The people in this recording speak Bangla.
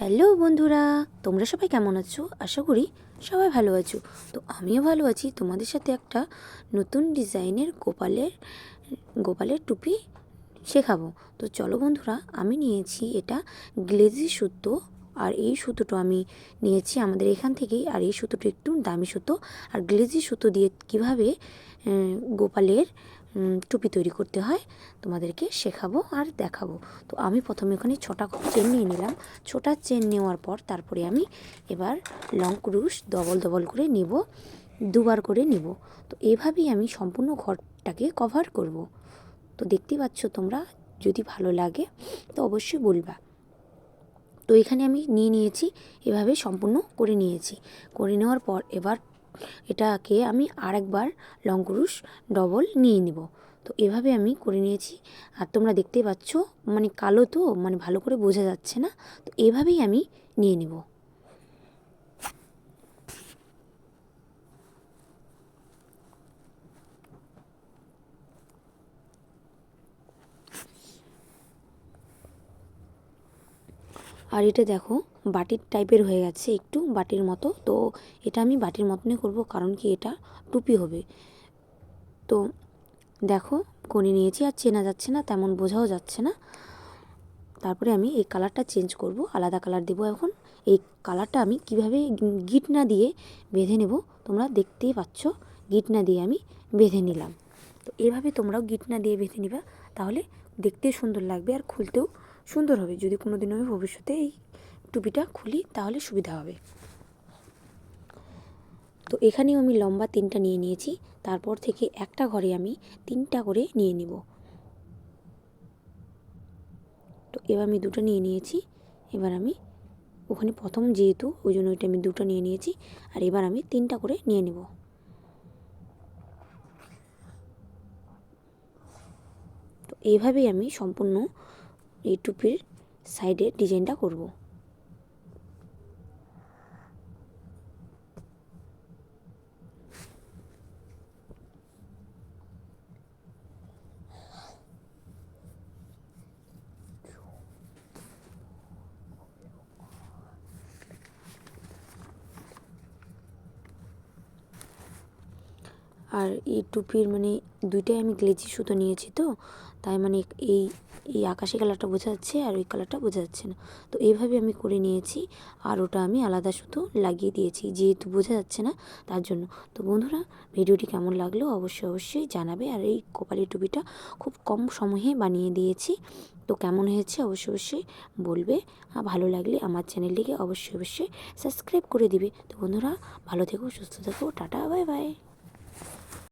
হ্যালো বন্ধুরা, তোমরা সবাই কেমন আছো? আশা করি সবাই ভালো আছো। তো আমিও ভালো আছি। তোমাদের সাথে একটা নতুন ডিজাইনের গোপালের গোপালের টুপি শেখাবো। তো চলো বন্ধুরা, আমি নিয়েছি এটা গ্লেজি সুতো আর এই সুতোটা আমি নিয়েছি আমাদের এখান থেকেই। আর এই সুতোটা একটু দামি সুতো। আর গ্লেজি সুতো দিয়ে কীভাবে গোপালের টুপি তৈরি করতে হয়, তোমাদেরকে শেখাবো আর দেখাবো। তো আমি প্রথমে ওখানে ছটা চেন নিয়ে নিলাম। ছোটা চেন নেওয়ার পর তারপরে আমি এবার লং ক্রুশ ডবল ডবল করে নিব, দুবার করে নিব। তো এভাবেই আমি সম্পূর্ণ ঘরটাকে কভার করব। তো দেখতেই পাচ্ছ তোমরা, যদি ভালো লাগে তো অবশ্যই বলবা। তো এখানে আমি নিয়ে নিয়েছি, এভাবে সম্পূর্ণ করে নিয়েছি। করে নেওয়ার পর এবার এটাকে আমি আরেকবার লং কুরুশ ডবল নিয়ে নেব। তো এভাবে আমি করে নিয়েছি। আর তোমরা দেখতেই পাচ্ছ মানে কালো তো মানে ভালো করে বোঝা যাচ্ছে না। তো এভাবেই আমি নিয়ে নিব। আর এটা দেখো, বাটির টাইপের হয়ে গেছে একটু বাটির মতো। তো এটা আমি বাটির মতনই করব, কারণ কি এটা টুপি হবে। তো দেখো করে নিয়েছি আর চেনা যাচ্ছে না, তেমন বোঝাও যাচ্ছে না। তারপরে আমি এই কালারটা চেঞ্জ করব, আলাদা কালার দেবো এখন। এই কালারটা আমি কীভাবে গিট না দিয়ে বেঁধে নেব, তোমরা দেখতেই পাচ্ছ, গিট না দিয়ে আমি বেঁধে নিলাম। তো এভাবে তোমরাও গিট না দিয়ে বেঁধে নিবা, তাহলে দেখতে সুন্দর লাগবে আর খুলতেও সুন্দর হবে। যদি কোনো দিন আমি ভবিষ্যতে এই টুপিটা খুলি, তাহলে সুবিধা হবে। তো এখানেও আমি লম্বা তিনটা নিয়ে নিয়েছি। তারপর থেকে একটা ঘরে আমি তিনটা করে নিয়ে নিব। তো এবার আমি দুটো নিয়ে নিয়েছি। এবার আমি ওখানে প্রথম যেহেতু, ওই জন্য ওইটা আমি দুটো নিয়ে নিয়েছি। আর এবার আমি তিনটা করে নিয়ে নেব। তো এইভাবেই আমি সম্পূর্ণ এই টুপির সাইডে ডিজাইনটা করব। আর এই টুপির মানে দুইটাই আমি গ্লেজি সুতো নিয়েছি তো, তাই মানে এই এই আকাশি কালারটা বোঝা যাচ্ছে আর ওই কালারটা বোঝা যাচ্ছে না। তো এইভাবে আমি করে নিয়েছি আর ওটা আমি আলাদা সুতো লাগিয়ে দিয়েছি, যেহেতু বোঝা যাচ্ছে না তার জন্য। তো বন্ধুরা, ভিডিওটি কেমন লাগল অবশ্যই অবশ্যই জানাবে। আর এই কপালি টুপিটা খুব কম সময়ে বানিয়ে দিয়েছি, তো কেমন হয়েছে অবশ্যই অবশ্যই বলবে। আর ভালো লাগলে আমার চ্যানেলটিকে অবশ্যই অবশ্যই সাবস্ক্রাইব করে দিবে। তো বন্ধুরা, ভালো থেকো, সুস্থ থেকো, টাটা, বাই বাই।